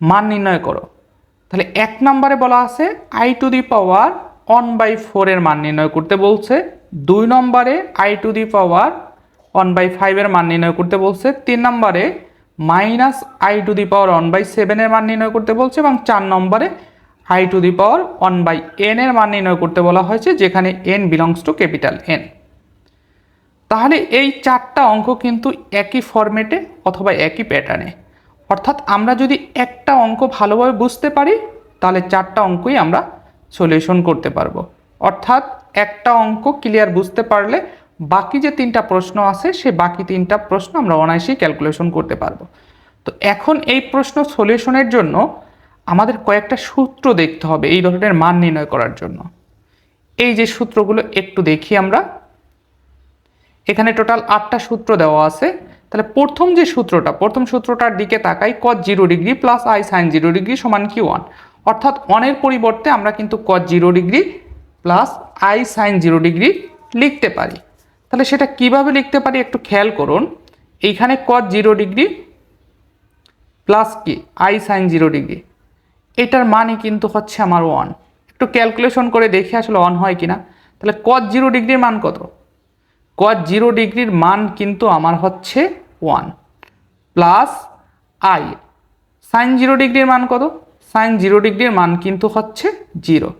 মান নির্ণয় করো। তাহলে এক নম্বরে বলা আছে I to the power one by ফোরের মান নির্ণয় করতে বলছে। দুই নম্বরে I to the power one by ফাইভের মান নির্ণয় করতে বলছে। তিন নম্বরে minus I to the power one by সেভেনের মান নির্ণয় করতে বলছে এবং চার নম্বরে I to the power one by N এর মান নির্ণয় করতে বলা হয়েছে, যেখানে N belongs to capital N তাহলে এই চারটা অঙ্ক কিন্তু একই ফরম্যাটে অথবা একই প্যাটার্নে আমরা যদি একটা অঙ্ক ভালোভাবে বুঝতে পারি, তাহলে চারটা অঙ্কই আমরা সলিউশন করতে পারব। অর্থাৎ একটা অঙ্ক ক্লিয়ার বুঝতে পারলে বাকি যে তিনটা প্রশ্ন আছে, সে বাকি তিনটা প্রশ্ন আমরা অনায়াসেই ক্যালকুলেশন করতে পারব। তো এখন এই প্রশ্ন সলিউশনের জন্য আমাদের কয়েকটা সূত্র দেখতে হবে এই ধরনের মান নির্ণয় করার জন্য। এই যে সূত্রগুলো একটু দেখি আমরা। এখানে টোটাল আটটা সূত্র দেওয়া আছে। তাহলে প্রথম যে সূত্রটা, প্রথম সূত্রটার দিকে তাকাই cos zero degree plus I sine zero degree সমান কি ওয়ান অর্থাৎ ওয়ানের পরিবর্তে আমরা কিন্তু cos zero degree plus I sine zero degree লিখতে পারি। তাহলে সেটা কীভাবে লিখতে পারি একটু খেয়াল করুন। এইখানে কজ জিরো ডিগ্রি প্লাস কি? আই সাইন জিরো ডিগ্রি এটার মানে কিন্তু হচ্ছে আমার ওয়ান একটু ক্যালকুলেশন করে দেখি আসলে অন হয় কিনা। তাহলে কজ জিরো ডিগ্রির মান কত? কজ জিরো ডিগ্রির মান কিন্তু আমার হচ্ছে one plus I sine zero ডিগ্রির মান কত? সাইন জিরো ডিগ্রির মান কিন্তু হচ্ছে জিরো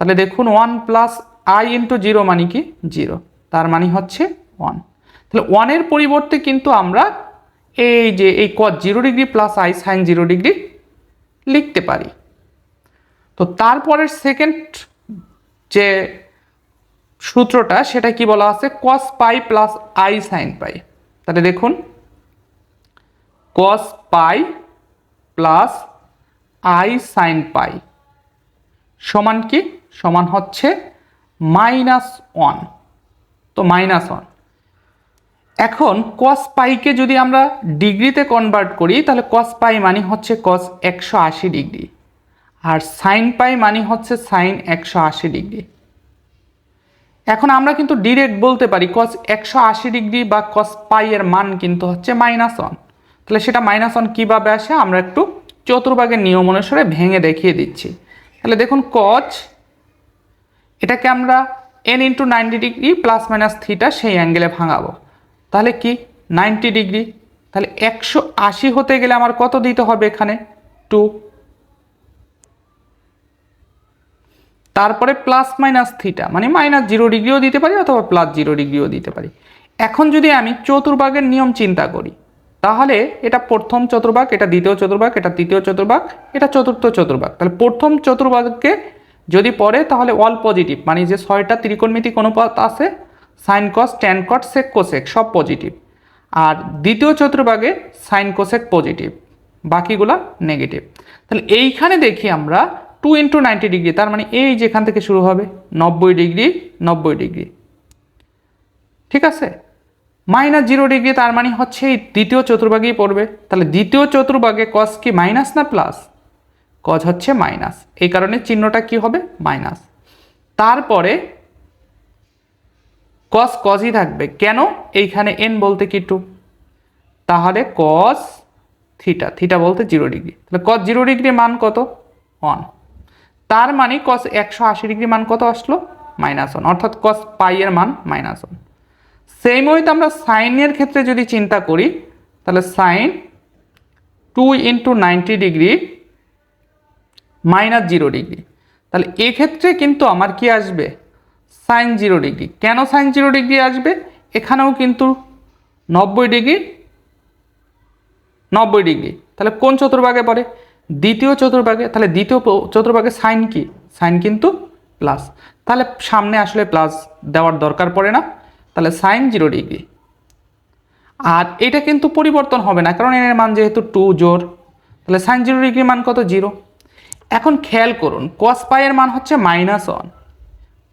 তাহলে দেখুন one plus I into zero মানে কি? জিরো তার মানে হচ্ছে ওয়ান তাহলে ওয়ানের পরিবর্তে কিন্তু আমরা এই যে এই cos zero degree plus I sine zero degree লিখতে পারি। তো তারপরের সেকেন্ড যে সূত্রটা, সেটা কি বলা আছে? Cos pi plus I sine pi তাহলে দেখুন cos pi plus I sine pi সমান কি? সমান হচ্ছে মাইনাস ওয়ান তো মাইনাস ওয়ান এখন কস পাইকে যদি আমরা ডিগ্রিতে কনভার্ট করি, তাহলে কস পাই মানে হচ্ছে কস একশো আশি ডিগ্রি। আর সাইন পাই মানে হচ্ছে সাইন একশো আশি ডিগ্রি। এখন আমরা কিন্তু ডিরেক্ট বলতে পারি কস একশো আশি ডিগ্রি বা কস পাই এর মান কিন্তু হচ্ছে মাইনাস ওয়ান তাহলে সেটা মাইনাস ওয়ান কীভাবে আসে? আমরা একটু চতুর্ভাগের নিয়ম অনুসারে ভেঙে দেখিয়ে দিচ্ছি। তাহলে দেখুন কচ এটাকে আমরা N into ninety degree plus minus theta সেই অ্যাঙ্গেলে ভাঙাবো। তাহলে কি? Ninety degree. তাহলে একশো আশি হতে গেলে আমার কত দিতে হবে এখানে? টু তারপরে প্লাস মাইনাস থিটা মানে মাইনাস জিরো ডিগ্রিও দিতে পারি অথবা প্লাস জিরো ডিগ্রিও দিতে পারি। এখন যদি আমি চতুর্ভাগের নিয়ম চিন্তা করি, তাহলে এটা প্রথম চতুর্ভাগ, এটা দ্বিতীয় চতুর্ভাগ, এটা তৃতীয় চতুর্ভাগ, এটা চতুর্থ চতুর্ভাগ। তাহলে প্রথম চতুর্ভাগকে যদি পড়ে, তাহলে অল পজিটিভ মানে যে ছয়টা ত্রিকোণমিতিক অনুপাত আছে sine cos tan cot sec cosec সব পজিটিভ আর দ্বিতীয় চতুর্ভাগে সাইন কোসেক পজিটিভ বাকিগুলা নেগেটিভ তাহলে এইখানে দেখি আমরা টু ইন্টু নাইনটি ডিগ্রি তার মানে এই যেখান থেকে শুরু হবে, নব্বই ডিগ্রি নব্বই ডিগ্রি ঠিক আছে? মাইনাস জিরো ডিগ্রি তার মানে হচ্ছে এই দ্বিতীয় চতুর্ভাগেই পড়বে। তাহলে দ্বিতীয় চতুর্ভাগে কস কি মাইনাস না প্লাস কজ হচ্ছে মাইনাস এই কারণে চিহ্নটা কি হবে? মাইনাস তারপরে কস কজই থাকবে। কেন? এইখানে এন বলতে কি টু তাহলে কস থিটা থিটা বলতে জিরো ডিগ্রি তাহলে কস জিরো ডিগ্রি মান কত? ওয়ান তার মানে কস একশো আশি ডিগ্রি মান কত আসলো? মাইনাস ওয়ান অর্থাৎ কস পাই এর মান মাইনাস ওয়ান সেই মতো আমরা সাইনের ক্ষেত্রে যদি চিন্তা করি, তাহলে sine two into ninety degree minus zero degree তাহলে এক্ষেত্রে কিন্তু আমার কি আসবে? সাইন জিরো ডিগ্রি কেন সাইন জিরো ডিগ্রি আসবে? এখানেও কিন্তু নব্বই ডিগ্রি নব্বই ডিগ্রি তাহলে কোন চতুর্ভাগে পড়ে? দ্বিতীয় চতুর্ভাগে, তাহলে দ্বিতীয় চতুর্ভাগে সাইন কি? সাইন কিন্তু প্লাস তাহলে সামনে আসলে প্লাস দেওয়ার দরকার পড়ে না। তাহলে সাইন জিরো ডিগ্রি আর এটা কিন্তু পরিবর্তন হবে না, কারণ এর মান যেহেতু টু জোর তাহলে সাইন জিরো ডিগ্রি মান কত? জিরো এখন খেয়াল করুন কস পাইয়ের মান হচ্ছে minus one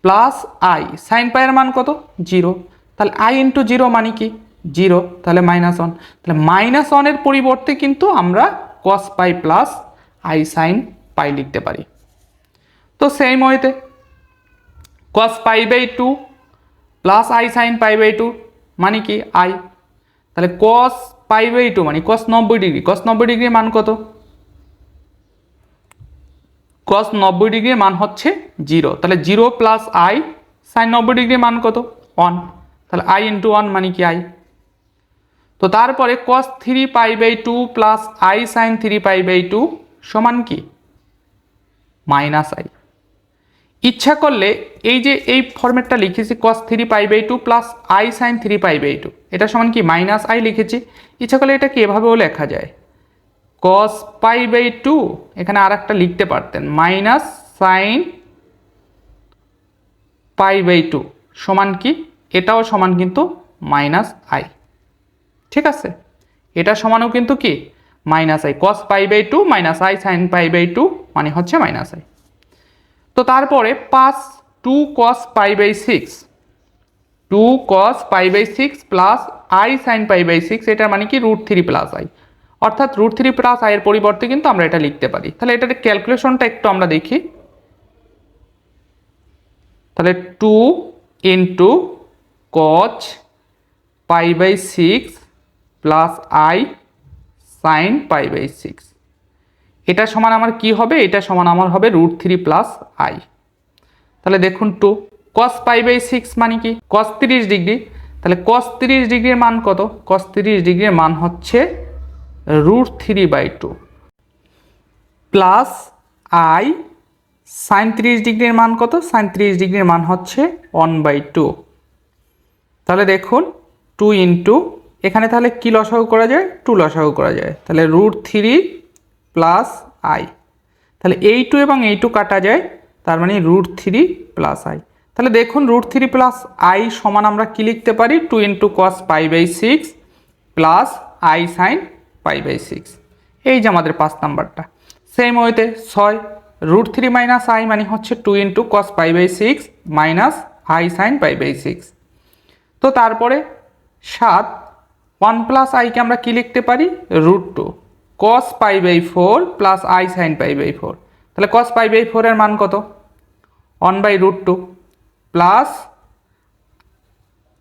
plus I sine পাইয়ের মান কত? জিরো তাহলে আই ইন্টু জিরো মানে কি? জিরো তাহলে মাইনাস ওয়ান তাহলে মাইনাস ওয়ানের পরিবর্তে কিন্তু আমরা cos pi plus I sine pi লিখতে পারি। তো সেই মইতে cos pi by two plus I sine pi by two মানে কি? আই তাহলে কস পাই বাই টু মানে কস নব্বই ডিগ্রি কস নব্বই ডিগ্রির মান কত? কস নব্বই ডিগ্রির মান হচ্ছে জিরো তাহলে জিরো প্লাস আই সাইন নব্বই ডিগ্রির মান কত? ওয়ান তাহলে আই ইন্টু ওয়ান মানে কি আই তো তারপরে cos three pi by two plus I sine three pi by two সমান কি? Minus I. ইচ্ছা করলে এই যে এই ফর্মেটটা লিখেছি cos three pi by two plus I sine three pi by two এটা সমান কি? মাইনাস আই লিখেছি। ইচ্ছা করলে এটাকে এভাবেও লেখা যায়? কস পাই বাই টু এখানে আর একটা লিখতে পারতেন। Minus sine pi by two সমান কি? এটাও সমান কিন্তু মাইনাস আই ঠিক আছে? এটা সমানও কিন্তু কি? Minus I cos pi by two minus I sine pi by two মানে হচ্ছে মাইনাস আই তো তারপরে পাঁচ two cos pi by six two cos pi by six plus I sine pi by six এটার মানে কি রুট থ্রি প্লাস আই অর্থাৎ root three plus আইয়ের পরিবর্তে কিন্তু আমরা এটা লিখতে পারি। তাহলে এটার ক্যালকুলেশনটা একটু আমরা দেখি। তাহলে two into cos pi by six plus I sine pi by six এটা সমান আমার কি হবে? এটা সমান আমার হবে রুট থ্রি প্লাস আই তাহলে দেখুন two cos pi by six মানে কি? কস তিরিশ ডিগ্রি। তাহলে কস তিরিশ ডিগ্রির মান কত? কস তিরিশ ডিগ্রির মান হচ্ছে root three by two plus I sine তিরিশ ডিগ্রির মান কত? সাইন তিরিশ ডিগ্রির মান হচ্ছে ওয়ান বাই টু তাহলে দেখুন টু ইন্টু এখানে তাহলে কি লসাগু করা যায়? টু লসাগু করা যায়। তাহলে রুট থ্রি প্লাস আই তাহলে এই টু এবং এই টু কাটা যায়, তার মানে রুট থ্রি প্লাস আই তাহলে দেখুন রুট থ্রি প্লাস আই সমান আমরা কি লিখতে পারি? Two into cos pi by six plus I sine pi by six এই যে আমাদের পাঁচ নাম্বারটা। সেম ওয়েতে ছয় রুট থ্রি মাইনাস আই মানে হচ্ছে two into cos pi by six minus I sine pi by six তো তারপরে সাত ওয়ান প্লাস আইকে আমরা কি লিখতে পারি? Root two. Cos pi by four plus I sine pi by four. তাহলে কস পাই বাই ফোরের মান কত? One by root two. Plus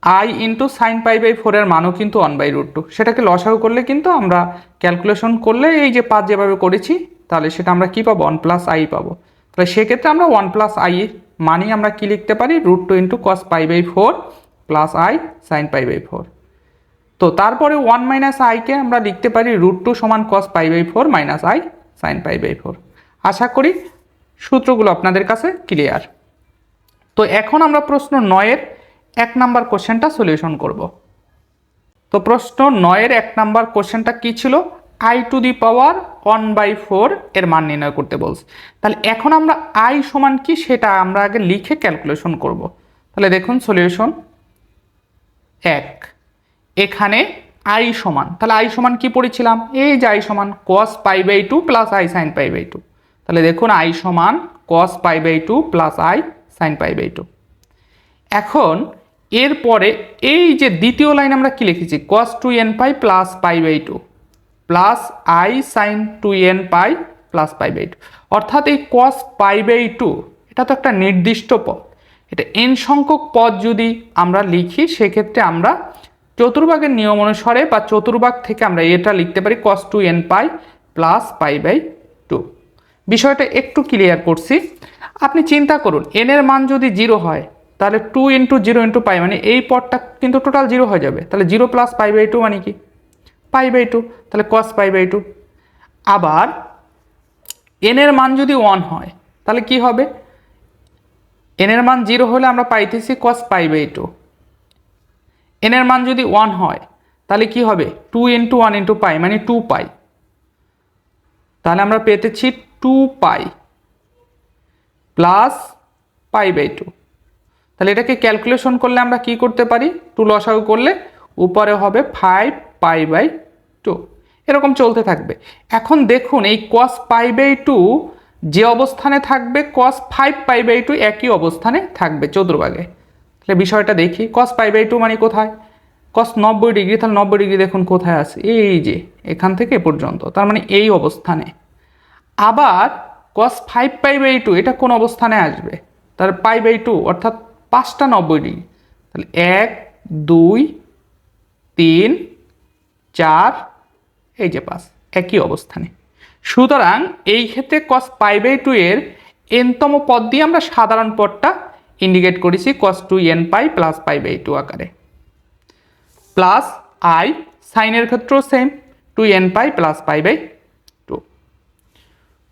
I into sine pi by ফোরের মানও কিন্তু ওয়ান বাই রুট টু। সেটাকে লসাগু করলে কিন্তু আমরা ক্যালকুলেশন করলে এই যে পাঁচ যেভাবে করেছি, তাহলে সেটা আমরা কি পাবো? ওয়ান প্লাস আই পাবো। তাহলে সেক্ষেত্রে আমরা ওয়ান প্লাস আই মানি আমরা কি লিখতে পারি? Root two into cos pi by four plus I sine pi by four. তো তারপরে ওয়ান মাইনাস আইকে আমরা লিখতে পারি রুট টু সমান cos pi by four minus I sine pi by four আশা করি সূত্রগুলো আপনাদের কাছে ক্লিয়ার তো এখন আমরা প্রশ্ন নয়ের এক নাম্বার কোশ্চেনটা সলিউশন করব। তো প্রশ্ন নয়ের এক নাম্বার কোশ্চেনটা কি ছিল? I to the power one by four এর মান নির্ণয় করতে বলছে। তাহলে এখন আমরা আই সমান কি সেটা আমরা আগে লিখে ক্যালকুলেশন করব। তাহলে দেখুন সলিউশন এক। এখানে আই সমান। তাহলে আই সমান কি পড়েছিলাম? এই যে আই সমান cos pi by two plus I sine pi by two তাহলে দেখুন আই সমান cos pi by two plus I sine pi by two এখন এরপরে এই যে দ্বিতীয় লাইন আমরা কি লিখেছি? Cos two N pi plus pi by two plus I sine two N pi plus pi by two অর্থাৎ এই কস পাই বাই টু এটা তো একটা নির্দিষ্ট পদ। এটা এন সংখ্যক পদ যদি আমরা লিখি, সেক্ষেত্রে আমরা চতুর্ভাগের নিয়ম অনুসারে বা চতুর্ভাগ থেকে আমরা এটা লিখতে পারি cos two n pi plus pi by two বিষয়টা একটু ক্লিয়ার করছি। আপনি চিন্তা করুন এন এর মান যদি জিরো হয়, তাহলে two into zero into pi মানে এই পদটা কিন্তু টোটাল জিরো হয়ে যাবে। তাহলে zero plus pi by two মানে কি? পাই বাই টু তাহলে কস পাই বাই টু আবার এন এর মান যদি ওয়ান হয়, তাহলে কি হবে? এন এর মান জিরো হলে আমরা পাইতেছি cos pi by two n এর মান যদি ওয়ান হয়, তাহলে কি হবে? Two into one into pi মানে টু পাই তাহলে আমরা পেতেছি two pi plus pi by two তাহলে এটাকে ক্যালকুলেশন করলে আমরা কি করতে পারি? টু লসাগু করলে উপরে হবে ফাইভ পাই বাই টু এরকম চলতে থাকবে। এখন দেখুন, এই কস পাই বাই টু যে অবস্থানে থাকবে cos five pi by two একই অবস্থানে থাকবে চতুর্ভাগে। তাহলে বিষয়টা দেখি। কস পাই বাই টু মানে কোথায়? কস নব্বই ডিগ্রি তাহলে নব্বই ডিগ্রি দেখুন কোথায় আছে। এই যে, এখান থেকে পর্যন্ত। তার মানে এই অবস্থানে। আবার cos five pi by two এটা কোন অবস্থানে আসবে? তার পাই বাই টু অর্থাৎ পাঁচটা নব্বই ডিগ্রি তাহলে এক, দুই, তিন, চার, এই যে পাঁচ, একই অবস্থানে। সুতরাং এই ক্ষেত্রে কস পাই বাই টু এর এনতম পদ দিয়ে আমরা সাধারণ পদটা ইন্ডিকেট করেছি cos two n pi plus pi by two আকারে। প্লাস আই সাইনের ক্ষেত্রেও same two n pi plus pi by two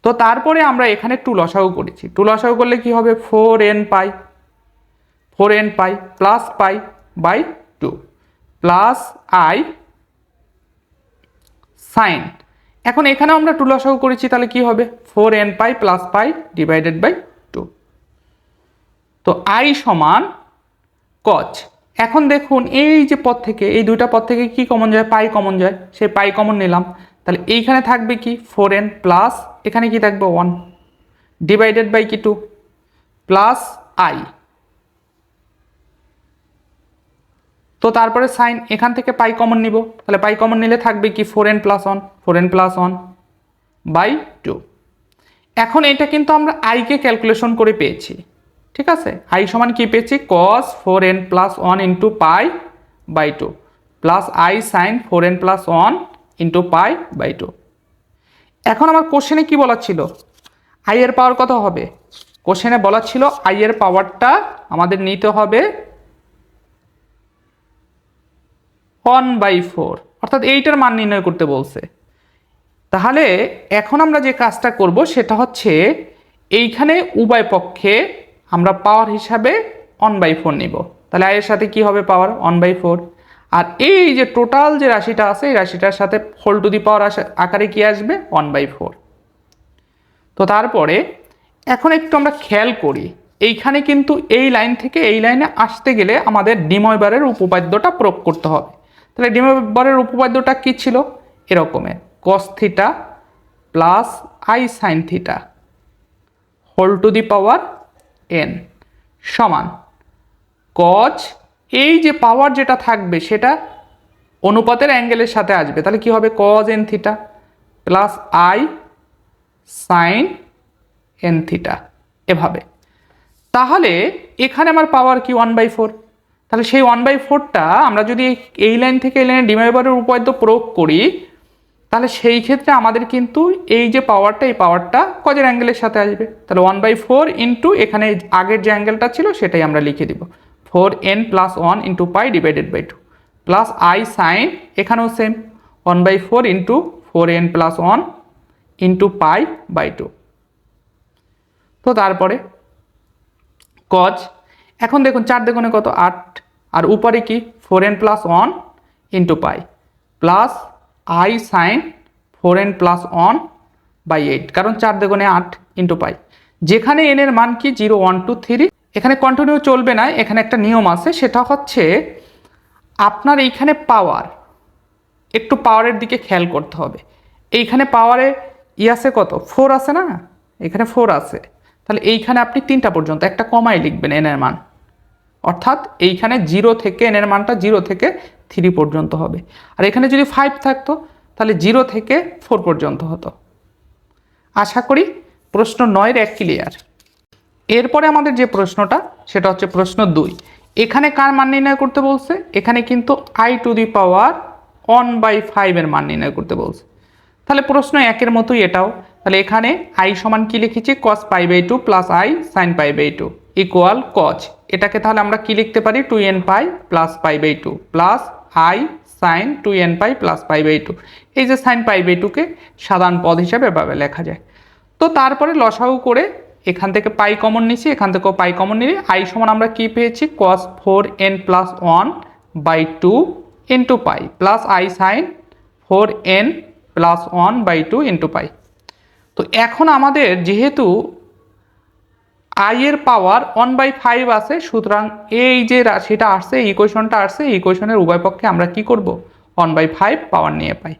তো তারপরে আমরা এখানে টু লসাগু করেছি। টু লসাগু করলে কি হবে? Four n pi four n pi plus pi by two plus i sine এখন এখানে আমরা টু লসাগু করেছি, তাহলে কি হবে? Four n pi plus pi divided by two i সমান কচ। এখন দেখুন, এই যে পদ থেকে, এই দুইটা পদ থেকে কি কমন যায়? পাই কমন যায়। সেই পাই কমন নিলাম। তাহলে এইখানে থাকবে কি? ফোর এন প্লাস এখানে কি থাকবে? ওয়ান ডিভাইডেড বাই কি টু প্লাস আই তো তারপরে সাইন এখান থেকে পাই কমন নিব। তাহলে পাই কমন নিলে থাকবে কি? Four n plus one four n plus one by two এখন এটা কিন্তু আমরা আইকে ক্যালকুলেশন করে পেয়েছি। ঠিক আছে? আই সমান কি পেয়েছি? Cos four n plus one into pi by two plus i sine four n plus one into pi by two এখন আমার কোশ্চেনে কি বলা ছিল? আই এর পাওয়ার কত হবে? কোশ্চেনে বলা ছিল আই এর পাওয়ারটা আমাদের নিতে হবে ওয়ান বাই ফোর অর্থাৎ এইটার মান নির্ণয় করতে বলছে। তাহলে এখন আমরা যে কাজটা করব সেটা হচ্ছে এইখানে উভয় পক্ষে আমরা পাওয়ার হিসাবে ওয়ান বাই ফোর নিব। তাহলে আয়ের সাথে কি হবে পাওয়ার ওয়ান বাই ফোর আর এই যে টোটাল যে রাশিটা আছে, এই রাশিটার সাথে হোল টু দি পাওয়ার আকারে কি আসবে? ওয়ান বাই ফোর তো তারপরে এখন একটু আমরা খেয়াল করি, এইখানে কিন্তু এই লাইন থেকে এই লাইনে আসতে গেলে আমাদের ডিময়বারের উপপাদ্যটা প্রয়োগ করতে হবে। তাহলে ডিময়বারের উপপাদ্যটা কি ছিল? এরকমের। Cos theta plus i sine theta whole to the power n সমান। কচ এই যে পাওয়ার যেটা থাকবে সেটা অনুপাতের অ্যাঙ্গেলের সাথে আসবে। তাহলে কি হবে? Cos n theta plus i sine n theta এভাবে। তাহলে এখানে আমার পাওয়ার কি? ওয়ান বাই ফোর তাহলে সেই ওয়ান বাই ফোরটা আমরা যদি এই লাইন থেকে এই লাইনে ডিমাইবারের উপাদ্য প্রয়োগ করি তাহলে সেই ক্ষেত্রে আমাদের কিন্তু এই যে পাওয়ারটা এই পাওয়ারটা কজের অ্যাঙ্গেলের সাথে আসবে? তাহলে ওয়ান বাই ফোর ইন্টু এখানে আগের যে অ্যাঙ্গেলটা ছিল সেটাই আমরা লিখে দিব। Four n plus one into pi divided by two plus i sine এখানেও same one by four into four n plus one into pi by two তো তারপরে কজ এখন দেখুন চার দেখুনে কত? আট। আর উপরে কি? Four n plus one into pi plus i sine four n plus one by eight, কারণ চার দেখুনে আট ইন্টু পাই। যেখানে এন এর মান কি? Zero, one, two, three. এখানে কন্টিনিউ চলবে না, এখানে একটা নিয়ম আছে, সেটা হচ্ছে আপনার এইখানে পাওয়ার একটু পাওয়ারের দিকে খেয়াল করতে হবে। এইখানে পাওয়ারে ই আছে কত? ফোর আছে না? এখানে ফোর আছে। তাহলে এইখানে আপনি তিনটা পর্যন্ত, একটা কমাই লিখবেন এনের মান। অর্থাৎ এইখানে জিরো থেকে এনের মানটা জিরো থেকে থ্রি পর্যন্ত হবে। আর এখানে যদি ফাইভ থাকতো, তাহলে জিরো থেকে ফোর পর্যন্ত হতো। আশা করি প্রশ্ন নয়ের এক ক্লিয়ার এরপরে আমাদের যে প্রশ্নটা, সেটা হচ্ছে প্রশ্ন দুই। এখানে কার মান নির্ণয় করতে বলছে? এখানে কিন্তু i to the power one by ফাইভের মান নির্ণয় করতে বলছে। তাহলে প্রশ্ন একের মতোই এটাও। তাহলে এখানে আই সমান কি লিখেছি? Cos pi by two plus i sine pi by two equal cos এটাকে তাহলে আমরা কি লিখতে পারি? Two n pi plus pi by two plus i sine two n pi plus pi by two. এই যে সাইন পাই বাই টুকে সাধারণ পদ হিসাবে এভাবে লেখা যায়। তো তারপরে লসাগু করে এখান থেকে পাই কমন নিছি এখান থেকেও পাই কমন নিলে আই সমান আমরা কি পেয়েছি? Cos four n plus one by two into pi plus i sine four n plus one by two into pi তো এখন আমাদের যেহেতু আই এর পাওয়ার ওয়ান বাই ফাইভ আছে, সুতরাং এই যে রাশিটা আসছে ইকুয়েশনটা আসছে ইকুয়েশনের উভয় পক্ষে আমরা কি করব? ওয়ান বাই ফাইভ পাওয়ার নিয়ে পাই।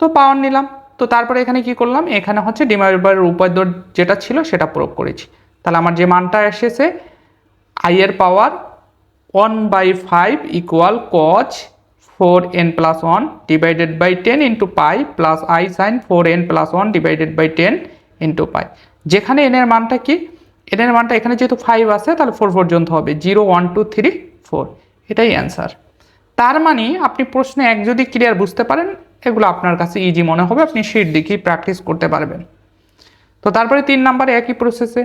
তো পাওয়ার নিলাম। তো তারপরে এখানে কি করলাম? এখানে হচ্ছে ডিমাইবারের উপাদ্য যেটা ছিল সেটা প্রয়োগ করেছি। তাহলে আমার যে মানটা এসেছে আই এর power one by five equal cos four n plus one divided by ten into pi plus i sine four n plus one divided by ten into pi যেখানে এনের মানটা কি? এনের মানটা এখানে যেহেতু ফাইভ আছে, তাহলে ফোর পর্যন্ত হবে। Zero one two three four এটাই অ্যান্সার তার মানে আপনি প্রশ্নে এক যদি ক্লিয়ার বুঝতে পারেন, এগুলো আপনার কাছে ইজি মনে হবে, আপনি শীট দেখেই প্র্যাকটিস করতে পারবেন। তো তারপরে তিন নাম্বারে একই প্রসেসে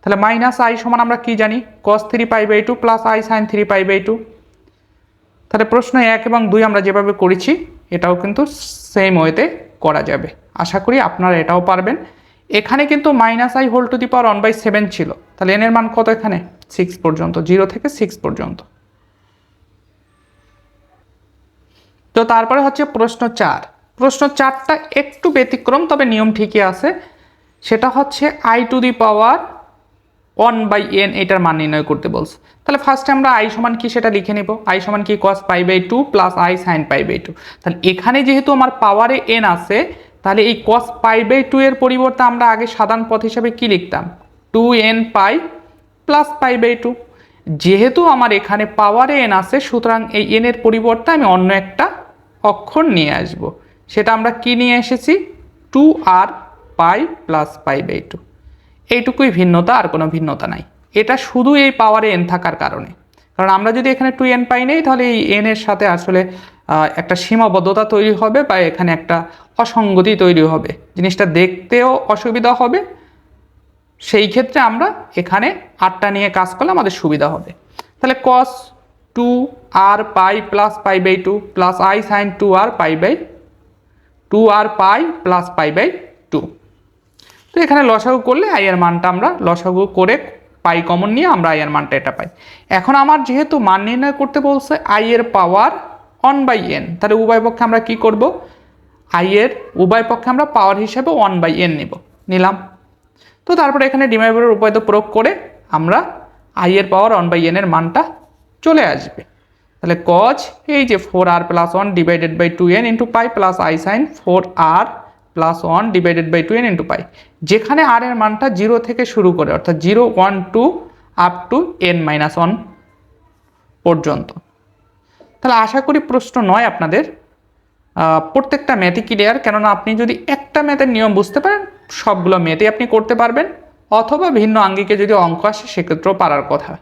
তাহলে মাইনাস আই সমান আমরা কি জানি? Cos three pi by two plus i sine three pi by two তাহলে প্রশ্ন এক এবং দুই আমরা যেভাবে করেছি, এটাও কিন্তু সেম ওয়েতে করা যাবে। আশা করি আপনারা এটাও পারবেন। এখানে কিন্তু minus i whole to the power one by seven ছিল। তাহলে এনের মান কত এখানে? সিক্স পর্যন্ত জিরো থেকে সিক্স পর্যন্ত। তো তারপরে হচ্ছে প্রশ্ন চার। প্রশ্ন চারটা একটু ব্যতিক্রম, তবে নিয়ম ঠিকই আছে। সেটা হচ্ছে i to the power one by n এটার মান নির্ণয় করতে বলছে। তাহলে ফার্স্টে আমরা আই সমান কি সেটা লিখে নেব। আই সমান কি cos pi by two plus i sine pi by two তাহলে এখানে যেহেতু আমার পাওয়ারে এন আছে তাহলে এই কস পাই বাই টু এর পরিবর্তে আমরা আগে সাধারণ পথ হিসাবে কি লিখতাম? Two n pi plus pi by two যেহেতু আমার এখানে পাওয়ারে এন আছে, সুতরাং এই এন এর পরিবর্তে আমি অন্য একটা অক্ষর নিয়ে আসব। সেটা আমরা কি নিয়ে এসেছি? Two r pi plus pi by two এইটুকুই ভিন্নতা, আর কোনো ভিন্নতা নাই। এটা শুধু এই পাওয়ারে এন থাকার কারণে। কারণ আমরা যদি এখানে টু এন পাই নেই, তাহলে এই এন এর সাথে আসলে একটা সীমাবদ্ধতা তৈরি হবে, বা এখানে একটা অসঙ্গতি তৈরি হবে। জিনিসটা দেখতেও অসুবিধা হবে। সেই ক্ষেত্রে আমরা এখানে আটটা নিয়ে কাজ করলে আমাদের সুবিধা হবে। তাহলে cos two r pi plus pi by two plus i sine two r pi by two r pi plus pi by two তো এখানে লসাগু করলে আই এর মানটা আমরা লসাগু করে পাই কমন নিয়ে আমরা আই এর মানটা এটা পাই। এখন আমার যেহেতু মান নির্ণয় করতে বলছে আই এর পাওয়ার ওয়ান বাই এন তাহলে উভয় পক্ষে আমরা কি করব? আই এর উভয় পক্ষে আমরা পাওয়ার হিসাবে ওয়ান বাই এন নিব। নিলাম। তো তারপরে এখানে ডিমাইভারের উপায় তো প্রয়োগ করে আমরা আই এর পাওয়ার ওয়ান বাই এন এর মানটা চলে আসবে। তাহলে কজ এই যে four r plus one divided by two n into pi plus i sine four r plus one divided by two n into pi যেখানে আর এর মানটা জিরো থেকে শুরু করে, অর্থাৎ zero one two up to n minus one পর্যন্ত। তাহলে আশা করি প্রশ্ন নয় আপনাদের। প্রত্যেকটা ম্যাথই ক্লিয়ার কেননা আপনি যদি একটা ম্যাথের নিয়ম বুঝতে পারেন, সবগুলো ম্যাথই আপনি করতে পারবেন, অথবা ভিন্ন আঙ্গিকে যদি অঙ্ক আসে, সেক্ষেত্রেও পারার কথা।